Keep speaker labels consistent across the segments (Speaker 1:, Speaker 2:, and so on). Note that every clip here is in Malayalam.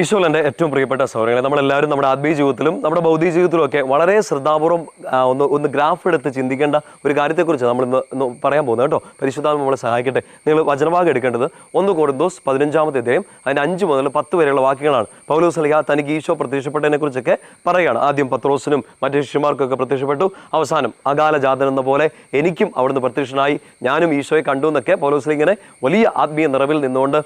Speaker 1: ഈശോൽ എന്റെ ഏറ്റവും പ്രിയപ്പെട്ട സൗകര്യങ്ങളെ നമ്മളെല്ലാവരും നമ്മുടെ ആത്മീയ ജീവിതത്തിലും നമ്മുടെ ഭൗതിക ജീവിതത്തിലും ഒക്കെ വളരെ ശ്രദ്ധാപൂർവം ഒന്ന് ഒന്ന് ഗ്രാഫ് എടുത്ത് ചിന്തിക്കേണ്ട ഒരു കാര്യത്തെക്കുറിച്ച് നമ്മൾ ഇന്ന് പറയാൻ പോകുന്നത് കേട്ടോ. പരിശുദ്ധാത്മ നമ്മളെ സഹായിക്കട്ടെ. നിങ്ങൾ വചനഭാഗം എടുക്കേണ്ടത് ഒന്ന് കൊടുന്തോസ് പതിനഞ്ചാമത്തെ അധ്യായം അതിന്റെ അഞ്ച് മുതൽ പത്ത് വരെയുള്ള വാക്യങ്ങളാണ്. പൗലോസ് അലിഹ തനിക്ക് ഈശോ പ്രത്യക്ഷപ്പെട്ടതിനെക്കുറിച്ചൊക്കെ പറയുകയാണ് ആദ്യം പത്രോസിനും മറ്റു ശിഷ്യന്മാർക്കൊക്കെ പ്രത്യക്ഷപ്പെട്ടു. അവസാനം അകാല ജാതൻ എന്ന പോലെ എനിക്കും അവിടുന്ന് പ്രത്യക്ഷനായി. ഞാനും ഈശോയെ കണ്ടു എന്നൊക്കെ പൗലോസിൽ ഇങ്ങനെ വലിയ ആത്മീയ നിറവിൽ നിന്നുകൊണ്ട്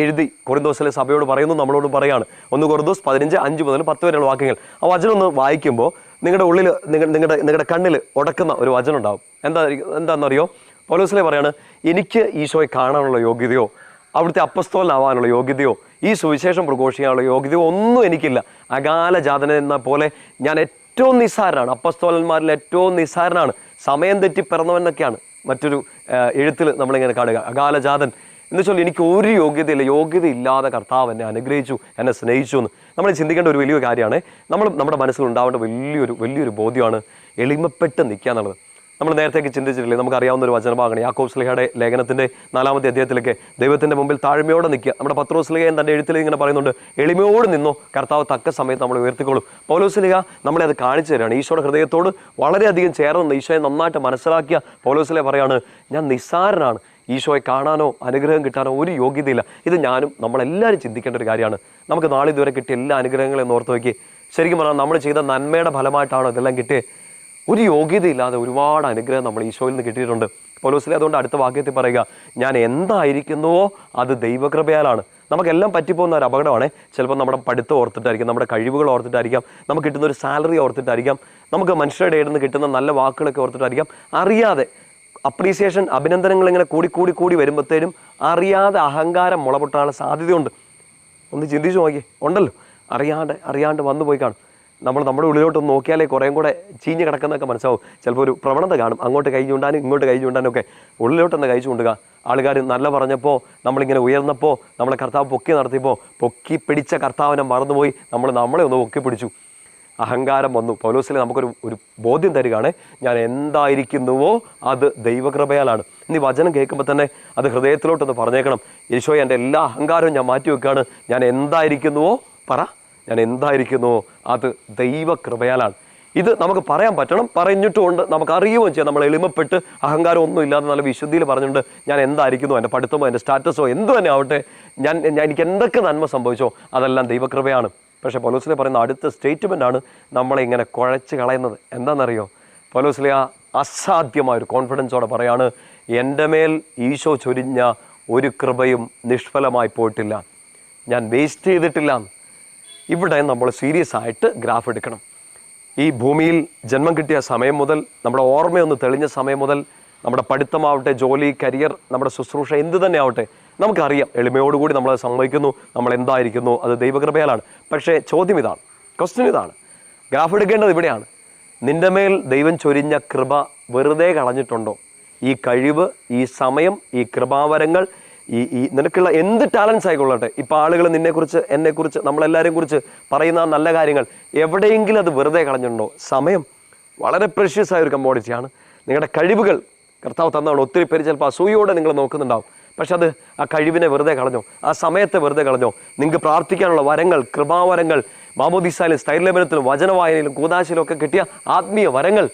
Speaker 1: എഴുതി കൊറിന്തോസിലെ സഭയോട് പറയുന്നു നമ്മളോട് പറയാണ് ഒന്ന് കുറദോസ് പതിനഞ്ച് അഞ്ച് മുതൽ പത്ത് വരെയുള്ള വാക്യങ്ങൾ. ആ വചനം ഒന്ന് വായിക്കുമ്പോൾ നിങ്ങളുടെ ഉള്ളിൽ നിങ്ങളുടെ നിങ്ങളുടെ കണ്ണിൽ ഉടക്കുന്ന ഒരു വചനം ഉണ്ടാവും. എന്താ എന്താണെന്നറിയോ പൗലോസിലെ പറയാണ് എനിക്ക് ഈശോയെ കാണാനുള്ള യോഗ്യതയോ അവിടുത്തെ അപ്പസ്തോലനാവാനുള്ള യോഗ്യതയോ ഈ സുവിശേഷം പ്രഘോഷിക്കാനുള്ള യോഗ്യതയോ ഒന്നും എനിക്കില്ല. അകാല ജാതന എന്ന പോലെ ഞാൻ ഏറ്റവും നിസ്സാരനാണ്. അപ്പസ്തോലന്മാരിൽ ഏറ്റവും നിസ്സാരനാണ്. സമയം തെറ്റി പിറന്നവനൊക്കെയാണ് മറ്റൊരു എഴുത്തിൽ നമ്മളിങ്ങനെ കാണുക. അകാലജാതൻ എന്ന് വെച്ചാൽ എനിക്ക് ഒരു യോഗ്യതയില്ല. യോഗ്യതയില്ലാതെ കർത്താവ് എന്നെ അനുഗ്രഹിച്ചു എന്നെ സ്നേഹിച്ചു എന്ന്. നമ്മൾ ചിന്തിക്കേണ്ട ഒരു വലിയ കാര്യമാണ്. നമ്മൾ നമ്മുടെ മനസ്സിൽ ഉണ്ടാവേണ്ട വലിയൊരു വലിയൊരു ബോധ്യമാണ് എളിമപ്പെട്ട് നിൽക്കുക എന്നുള്ളത്. നമ്മൾ നേരത്തേക്ക് ചിന്തിച്ചിട്ടില്ലേ? നമുക്ക് അറിയാവുന്ന ഒരു വചനഭാഗമാണ് യാക്കോബ് സ്ലിഹയുടെ ലേഖനത്തിന്റെ നാലാമത്തെ അധ്യായത്തിലേക്ക് ദൈവത്തിന്റെ മുമ്പിൽ താഴ്മയോടെ നിൽക്കുക. നമ്മുടെ പത്രോസ് സ്ലിഹയൻ തന്റെ എഴുത്തിൽ ഇങ്ങനെ പറയുന്നുണ്ട് എളിമയോട് നിന്നോ കർത്താവ് തക്ക സമയത്ത് നമ്മൾ ഉയർത്തിക്കോളും. പൗലോസ് സ്ലിഹ നമ്മളെ അത് കാണിച്ചു തരാണ്. ഈശോയുടെ ഹൃദയത്തോട് വളരെയധികം ചേർന്ന് ഈശോയെ നന്നായിട്ട് മനസ്സിലാക്കിയ പൗലോസ് സ്ലിഹ പറയാണ് ഞാൻ നിസ്സാരനാണ്. ഈശോയെ കാണാനോ അനുഗ്രഹം കിട്ടാനോ ഒരു യോഗ്യതയില്ല. ഇത് ഞാനും നമ്മളെല്ലാവരും ചിന്തിക്കേണ്ട ഒരു കാര്യമാണ്. നമുക്ക് നാളെ ഇതുവരെ കിട്ടിയ എല്ലാ അനുഗ്രഹങ്ങളെയും ഓർത്ത് നോക്കി ശരിക്കും പറഞ്ഞാൽ നമ്മൾ ചെയ്ത നന്മയുടെ ഫലമായിട്ടാണോ ഇതെല്ലാം കിട്ടിയത് ഒരു യോഗ്യതയില്ലാതെ ഒരുപാട് അനുഗ്രഹം നമ്മൾ ഈശോയിൽ നിന്ന് കിട്ടിയിട്ടുണ്ട്. പൗലോസിലെ അതുകൊണ്ട് അടുത്ത വാക്യത്തിൽ പറയുക ഞാൻ എന്തായിരിക്കുന്നുവോ അത് ദൈവകൃപയാലാണ്. നമുക്കെല്ലാം പറ്റിപ്പോകുന്ന ഒരു അപകടമാണ്. ചിലപ്പോൾ നമ്മുടെ പഠിത്തം ഓർത്തിട്ടായിരിക്കും നമ്മുടെ കഴിവുകൾ ഓർത്തിട്ടായിരിക്കാം നമുക്ക് കിട്ടുന്ന ഒരു സാലറി ഓർത്തിട്ടായിരിക്കാം നമുക്ക് മനുഷ്യരുടെ ഇടയിൽ കിട്ടുന്ന നല്ല വാക്കുകളൊക്കെ ഓർത്തിട്ടായിരിക്കാം. അറിയാതെ അപ്രീസിയേഷൻ അഭിനന്ദനങ്ങൾ ഇങ്ങനെ കൂടി കൂടി കൂടി വരുമ്പോഴത്തേനും അറിയാതെ അഹങ്കാരം മുളപൊട്ടാനുള്ള സാധ്യതയുണ്ട്. ഒന്ന് ചിന്തിച്ചു നോക്കി ഉണ്ടല്ലോ. അറിയാണ്ട് അറിയാണ്ട് വന്നു പോയി കാണും. നമ്മൾ നമ്മുടെ ഉള്ളിലോട്ടൊന്ന് നോക്കിയാലേ കുറേം കൂടെ ചീഞ്ഞ് കിടക്കുന്നതൊക്കെ മനസ്സിലാവും. ചിലപ്പോൾ ഒരു പ്രവണത കാണും. അങ്ങോട്ട് കൈ ചൂണ്ടാനും ഇങ്ങോട്ട് കൈ ചൂണ്ടാനും ഒക്കെ ഉള്ളിലോട്ടൊന്ന് കൈ ചൂണ്ടുക. ആൾക്കാർ നല്ല പറഞ്ഞപ്പോൾ നമ്മളിങ്ങനെ ഉയർന്നപ്പോൾ നമ്മളെ കർത്താവ് പൊക്കി നടത്തിയപ്പോൾ പൊക്കി പിടിച്ച കർത്താവിനെ മറന്നുപോയി നമ്മൾ നമ്മളെ ഒന്ന് പൊക്കി പിടിച്ചു. അഹങ്കാരം വന്നു. പൗലോസിലെ നമുക്കൊരു ഒരു ബോധ്യം തരികയാണ്. ഞാൻ എന്തായിരിക്കുന്നുവോ അത് ദൈവകൃപയാലാണ്. ഇനി വചനം കേൾക്കുമ്പോൾ തന്നെ അത് ഹൃദയത്തിലോട്ടൊന്ന് പറഞ്ഞേക്കണം. യേശോ എന്റെ എല്ലാ അഹങ്കാരവും ഞാൻ മാറ്റി വെക്കുകയാണ് ഞാൻ എന്തായിരിക്കുന്നുവോ പറ. ഞാൻ എന്തായിരിക്കുന്നു? അത് ദൈവകൃപയാലാണ്. ഇത് നമുക്ക് പറയാൻ പറ്റണം. പറഞ്ഞിട്ടുമുണ്ട്. നമുക്ക് അറിയുകയും ചെയ്യാം. നമ്മൾ എളിമപ്പെട്ട് അഹങ്കാരം ഒന്നും ഇല്ലാതെ നല്ല വിശുദ്ധിയിൽ പറഞ്ഞിട്ടുണ്ട്. ഞാൻ എന്തായിരിക്കുന്നു? എന്റെ പഠിത്തമോ എന്റെ സ്റ്റാറ്റസോ എന്തു തന്നെ ആവട്ടെ. ഞാൻ എനിക്ക് എന്തൊക്കെ നന്മ സംഭവിച്ചോ അതെല്ലാം ദൈവകൃപയാണ്. പക്ഷേ പൊലോസിലെ പറയുന്ന അടുത്ത സ്റ്റേറ്റ്മെന്റ് ആണ് നമ്മളെ ഇങ്ങനെ കുഴച്ച് കളയുന്നത്. എന്താണെന്നറിയോ? പൊലോസിലെ ആ അസാധ്യമായ ഒരു കോൺഫിഡൻസോടെ പറയാണ് എന്റെ മേൽ ഈശോ ചൊരിഞ്ഞ ഒരു കൃപയും നിഷ്ഫലമായി പോയിട്ടില്ല. ഞാൻ വേസ്റ്റ് ചെയ്തിട്ടില്ല ഇവിടെ നമ്മൾ സീരിയസ് ആയിട്ട് ഗ്രാഫ് എടുക്കണം. ഈ ഭൂമിയിൽ ജന്മം കിട്ടിയ സമയം മുതൽ നമ്മുടെ ഓർമ്മയൊന്ന് തെളിഞ്ഞ സമയം മുതൽ നമ്മുടെ പഠിത്തമാവട്ടെ ജോലി കരിയർ നമ്മുടെ ശുശ്രൂഷ എന്ത് തന്നെ ആവട്ടെ നമുക്കറിയാം. എളിമയോടുകൂടി നമ്മൾ സംഭവിക്കുന്നു. നമ്മൾ എന്തായിരിക്കുന്നു? അത് ദൈവകൃപയാലാണ്. പക്ഷേ ചോദ്യം ഇതാണ്. ക്വസ്റ്റ്യൻ ഇതാണ്. ഗ്രാഫ് എടുക്കേണ്ടത് ഇവിടെയാണ്. നിന്റെ മേൽ ദൈവം ചൊരിഞ്ഞ കൃപ വെറുതെ കളഞ്ഞിട്ടുണ്ടോ? ഈ കഴിവ് ഈ സമയം ഈ കൃപാവരങ്ങൾ ഈ ഈ നിനക്കുള്ള എന്ത് ടാലൻസ് ആയിക്കൊള്ളട്ടെ? ഇപ്പോൾ ആളുകൾ നിന്നെക്കുറിച്ച് എന്നെക്കുറിച്ച് നമ്മളെല്ലാവരെയും കുറിച്ച് പറയുന്ന നല്ല കാര്യങ്ങൾ എവിടെയെങ്കിലും അത് വെറുതെ കളഞ്ഞിട്ടുണ്ടോ? സമയം വളരെ പ്രഷ്യസ് ആയ ഒരു കമ്മോഡിറ്റിയാണ് നിങ്ങളുടെ കഴിവുകൾ കർത്താവ് തന്നതാണ്. ഒത്തിരി പേര് ചിലപ്പോൾ അസൂയോടെ നിങ്ങൾ നോക്കുന്നുണ്ടാവും. പക്ഷെ അത് ആ കഴിവിനെ വെറുതെ കളഞ്ഞോ ആ സമയത്തെ വെറുതെ കളഞ്ഞോ നിങ്ങൾക്ക് പ്രാർത്ഥിക്കാനുള്ള വരങ്ങൾ കൃപാവരങ്ങൾ മാമോദിസായാലും സ്ഥൈര്യലേപനത്തിലും വചനവായനയിലും കൂതാശയിലും ഒക്കെ കിട്ടിയ ആത്മീയ വരങ്ങൾ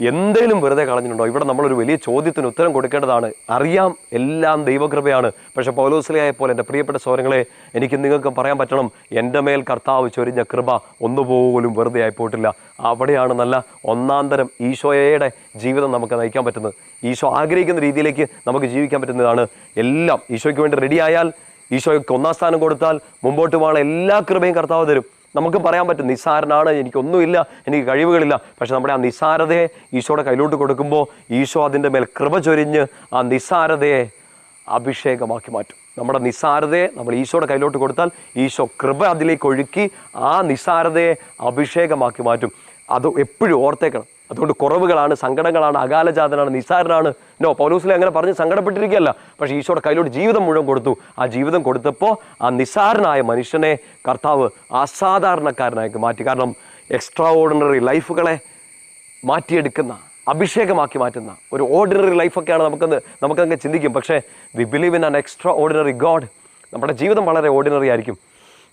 Speaker 1: എന്തേലും വെറുതെ കളഞ്ഞിട്ടുണ്ടോ? ഇവിടെ നമ്മളൊരു വലിയ ചോദ്യത്തിന് ഉത്തരം കൊടുക്കേണ്ടതാണ്. അറിയാം എല്ലാം ദൈവകൃപയാണ്. പക്ഷെ പൗലോസ്ലിയായ പോലെ എന്റെ പ്രിയപ്പെട്ട സോരങ്ങളെ എനിക്ക് നിങ്ങൾക്ക് പറയാൻ പറ്റണം എന്റെ മേൽ കർത്താവ് ചൊരിഞ്ഞ കൃപ ഒന്നുപോലും വെറുതെ ആയിപ്പോയിട്ടില്ല. അവിടെയാണ് നല്ല ഒന്നാം തരം ഈശോയുടെ ജീവിതം നമുക്ക് നയിക്കാൻ പറ്റുന്നത്. ഈശോ ആഗ്രഹിക്കുന്ന രീതിയിലേക്ക് നമുക്ക് ജീവിക്കാൻ പറ്റുന്നതാണ്. എല്ലാം ഈശോയ്ക്ക് വേണ്ടി റെഡിയായാൽ ഈശോയ്ക്ക് ഒന്നാം സ്ഥാനം കൊടുത്താൽ മുമ്പോട്ട് പോകാനുള്ള എല്ലാ കൃപയും കർത്താവ് തരും. നമുക്ക് പറയാൻ പറ്റും നിസ്സാരനാണ് എനിക്കൊന്നുമില്ല എനിക്ക് കഴിവുകളില്ല. പക്ഷെ നമ്മുടെ ആ നിസ്സാരതയെ ഈശോയുടെ കയ്യിലോട്ട് കൊടുക്കുമ്പോൾ ഈശോ അതിന്റെ മേൽ കൃപ ചൊരിഞ്ഞ് ആ നിസ്സാരതയെ അഭിഷേകമാക്കി മാറ്റും. നമ്മുടെ നിസ്സാരതയെ നമ്മൾ ഈശോയുടെ കയ്യിലോട്ട് കൊടുത്താൽ ഈശോ കൃപ അതിലേക്ക് ഒഴുക്കി ആ നിസ്സാരതയെ അഭിഷേകമാക്കി മാറ്റും. അത് എപ്പോഴും ഓർത്തേക്കണം. അതുകൊണ്ട് കുറവുകളാണ് സങ്കടങ്ങളാണ് അകാലജാതനാണ് നിസാരനാണ് നോ പൗലൂസിലെ അങ്ങനെ പറഞ്ഞ് സങ്കടപ്പെട്ടിരിക്കുകയല്ല. പക്ഷേ ഈശോയുടെ കയ്യിലോട്ട് ജീവിതം മുഴുവൻ കൊടുത്തു. ആ ജീവിതം കൊടുത്തപ്പോൾ ആ നിസ്സാരനായ മനുഷ്യനെ കർത്താവ് അസാധാരണക്കാരനായിട്ട് മാറ്റി. കാരണം എക്സ്ട്രാ ഓർഡിനറി ലൈഫുകളെ മാറ്റിയെടുക്കുന്ന അഭിഷേകമാക്കി മാറ്റുന്ന ഒരു ഓർഡിനറി ലൈഫൊക്കെയാണ് നമുക്കൊന്ന് നമുക്കങ്ങ് ചിന്തിക്കും. പക്ഷേ we believe in an extraordinary God നമ്മുടെ ജീവിതം വളരെ ഓർഡിനറി ആയിരിക്കും.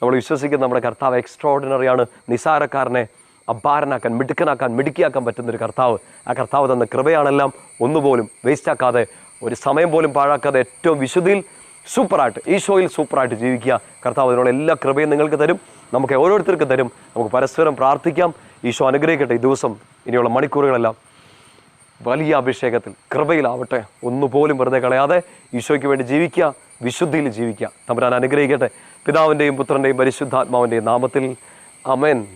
Speaker 1: നമ്മൾ വിശ്വസിക്കുന്ന നമ്മുടെ കർത്താവ് എക്സ്ട്രാ ഓർഡിനറിയാണ് നിസാരക്കാരനെ അപാരനാക്കാൻ മിടുക്കനാക്കാൻ മിടുക്കിയാക്കാൻ പറ്റുന്നൊരു കർത്താവ്. ആ കർത്താവ് തന്ന കൃപയാണെല്ലാം ഒന്നുപോലും വേസ്റ്റാക്കാതെ ഒരു സമയം പോലും പാഴാക്കാതെ ഏറ്റവും വിശുദ്ധിയിൽ സൂപ്പറായിട്ട് ഈശോയിൽ സൂപ്പറായിട്ട് ജീവിക്കുക. കർത്താവ് അതിനുള്ള എല്ലാ കൃപയും നിങ്ങൾക്ക് തരും. നമുക്ക് ഓരോരുത്തർക്കും തരും. നമുക്ക് പരസ്പരം പ്രാർത്ഥിക്കാം. ഈശോ അനുഗ്രഹിക്കട്ടെ ഈ ദിവസം. ഇനിയുള്ള മണിക്കൂറുകളെല്ലാം വലിയ അഭിഷേകത്തിൽ കൃപയിലാവട്ടെ. ഒന്നുപോലും വെറുതെ കളയാതെ ഈശോയ്ക്ക് വേണ്ടി ജീവിക്കുക വിശുദ്ധിയിൽ ജീവിക്കുക. തമ്പുരാൻ അനുഗ്രഹിക്കട്ടെ. പിതാവിന്റെയും പുത്രന്റെയും പരിശുദ്ധാത്മാവിന്റെയും നാമത്തിൽ. അമേൻ